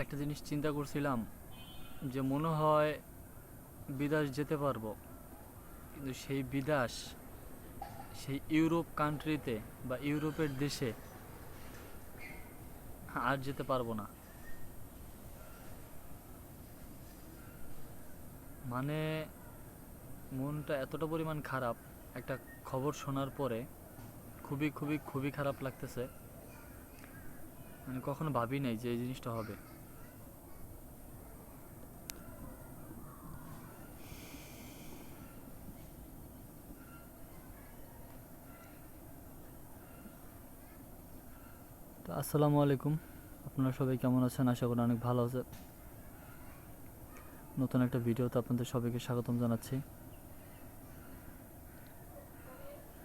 একটা জিনিস চিন্তা করছিলাম যে মনে হয় বিদেশ যেতে পারব। কিন্তু সেই বিদেশ, সেই ইউরোপ কান্ট্রিতে বা ইউরোপের দেশে আর যেতে পারব না। মানে মনটা এতটা পরিমাণ খারাপ, একটা খবর শোনার পরে খুবই খুবই খুবই খারাপ লাগতেছে। মানে কখনো ভাবি নাই যে এই জিনিসটা হবে। আসসালামু আলাইকুম। আপনারা সবাই কেমন আছেন? আশা করি অনেক ভালো আছে নতুন একটা ভিডিওতে আপনাদের সবাইকে স্বাগতম জানাচ্ছি।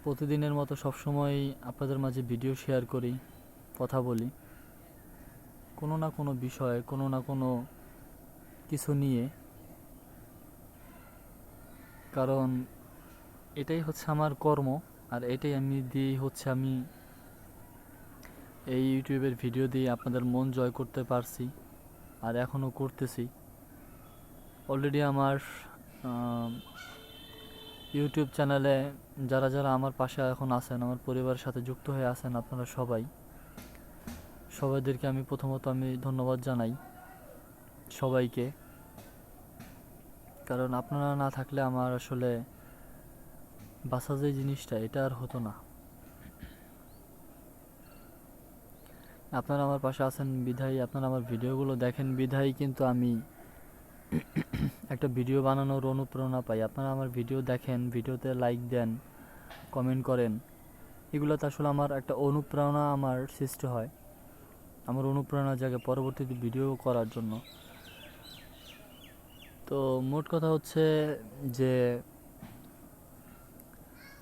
প্রতিদিনের মতো সবসময় আপনাদের মাঝে ভিডিও শেয়ার করি, কথা বলি। কোনো না কোনো বিষয়ে, কোনো না কোনো কিছু নিয়ে। কারণ এটাই হচ্ছে আমার কর্ম, আর এটাই আমি দিয়েই হচ্ছে আমি এই ইউটিউবের ভিডিও দিয়ে আপনাদের মন জয় করতে পারছি আর এখনও করতেছি। অলরেডি আমার ইউটিউব চ্যানেলে যারা যারা আমার পাশে এখন আছেন, আমার পরিবারের সাথে যুক্ত হয়ে আছেন আপনারা সবাই, সবাইদেরকে আমি প্রথমত আমি ধন্যবাদ জানাই সবাইকে। কারণ আপনারা না থাকলে আমার আসলে বাসা যে জিনিসটা, এটা আর হতো না। আপনারা আমার পাশে আছেন বিধায় আপনারা আমার ভিডিওগুলো দেখেন বিধায় কিন্তু আমি একটা ভিডিও বানানোর অনুপ্রেরণা পাই। আপনারা আমার ভিডিও দেখেন, ভিডিওতে লাইক দেন, কমেন্ট করেন। এগুলোতে আসলে আমার একটা অনুপ্রেরণা আমার সৃষ্টি হয়, আমার অনুপ্রেরণা জাগে পরবর্তীতে ভিডিও করার জন্য। তো মোট কথা হচ্ছে যে,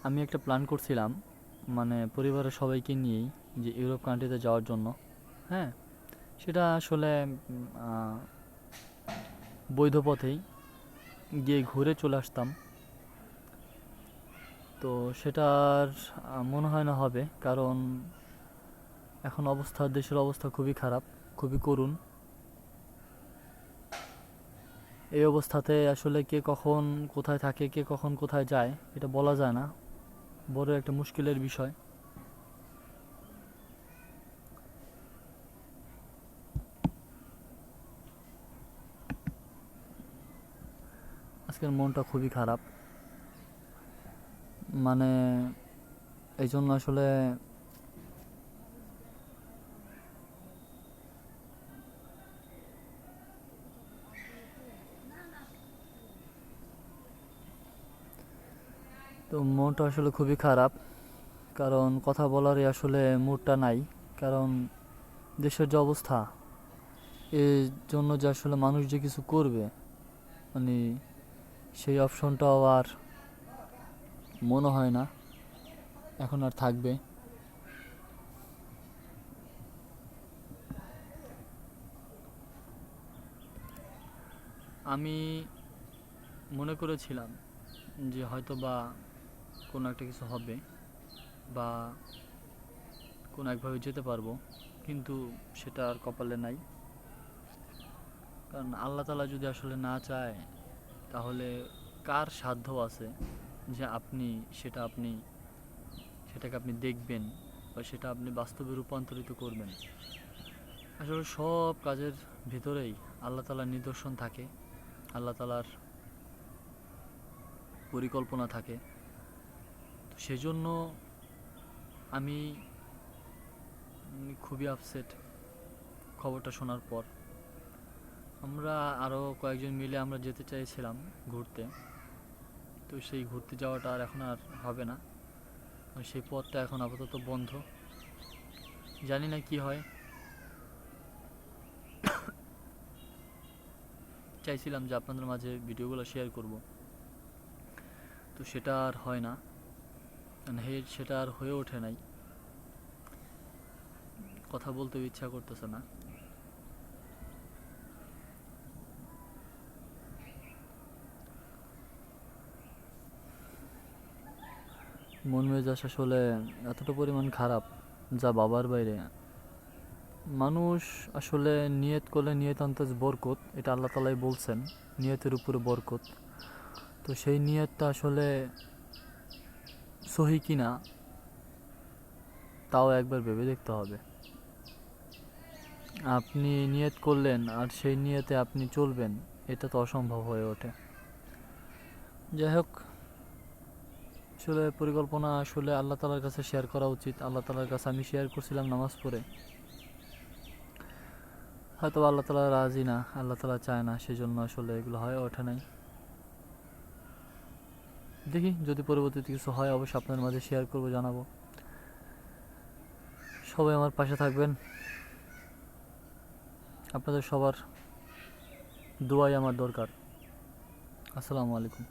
আমি একটা প্ল্যান করছিলাম মানে পরিবারের সবাইকে নিয়েই, যে ইউরোপ কান্ট্রিতে যাওয়ার জন্য। হ্যাঁ সেটা আসলে বৈধ পথেই গিয়ে ঘুরে চলে আসতাম। তো সেটা আর মনে হয় না হবে, কারণ এখন অবস্থা, দেশের অবস্থা খুবই খারাপ, খুবই করুণ। এই অবস্থাতে আসলে কে কখন কোথায় থাকে, কে কখন কোথায় যায়, এটা বলা যায় না। বড় একটা মুশকিলের বিষয়। আজকের মনটা খুবই খারাপ। মানে এই জন্য আসলে তো মনটা আসলে খুবই খারাপ। কারণ কথা বলারই আসলে মুডটা নাই। কারণ দেশের যে অবস্থা, এর জন্য যে আসলে মানুষ যে কিছু করবে মানে সেই অপশনটাও আর মনে হয় না। এখন আর থাকবে। আমি মনে করেছিলাম যে হয়তো বা কোনো একটা কিছু হবে বা কোনো একভাবে যেতে পারব, কিন্তু সেটা আর কপালে নাই। কারণ আল্লাহ তালা যদি আসলে না চায় তাহলে কার সাধ্য আছে যে আপনি সেটা আপনি, সেটাকে আপনি দেখবেন বা সেটা আপনি বাস্তবে রূপান্তরিত করবেন? আসলে সব কাজের ভিতরেই আল্লাহ তালার নিদর্শন থাকে, আল্লাহ তালার পরিকল্পনা থাকে। তো সেজন্য আমি খুবই আপসেট খবরটা শোনার পর। আমরা আরও কয়েকজন মিলে আমরা যেতে চাইছিলাম ঘুরতে। তো সেই ঘুরতে যাওয়াটা আর এখন আর হবে না। সেই পথটা এখন আপাতত বন্ধ। জানি না কি হয়। চাইছিলাম যে আপনাদের মাঝে ভিডিওগুলো শেয়ার করব। তো সেটা আর হয় না। মানে হে, সেটা আর হয়ে ওঠে নাই। কথা বলতেও ইচ্ছা করতেছে না। মন মেজাজ আসলে এতটা পরিমাণ খারাপ যা বাবার বাইরে। মানুষ আসলে নিয়ত করলে নিয়ত আন্তাজ বরকত, এটা আল্লাহ তালাই বলছেন, নিয়তের উপরে বরকত। তো সেই নিয়তটা আসলে সহি কিনা, তাও একবার ভেবে দেখতে হবে। আপনি নিয়ত করলেন আর সেই নিয়তে আপনি চলবেন, এটা তো অসম্ভব হয়ে ওঠে। যাই হোক আসলে পরিকল্পনা আসলে আল্লাহ তালার কাছে শেয়ার করা উচিত। আল্লাহ তালার কাছে আমি শেয়ার করছিলাম নামাজ পড়ে। হয়তো আল্লাহ তালা রাজি না, আল্লাহ তালা চায় না সেই জন্য আসলে এগুলো হয়, ওঠে নাই। দেখি, যদি পরবর্তীতে কিছু হয়, অবশ্যই আপনাদের মাঝে শেয়ার করব, জানাব। সবাই আমার পাশে থাকবেন। আপনাদের সবার দোয়াই আমার দরকার। আসসালামু আলাইকুম।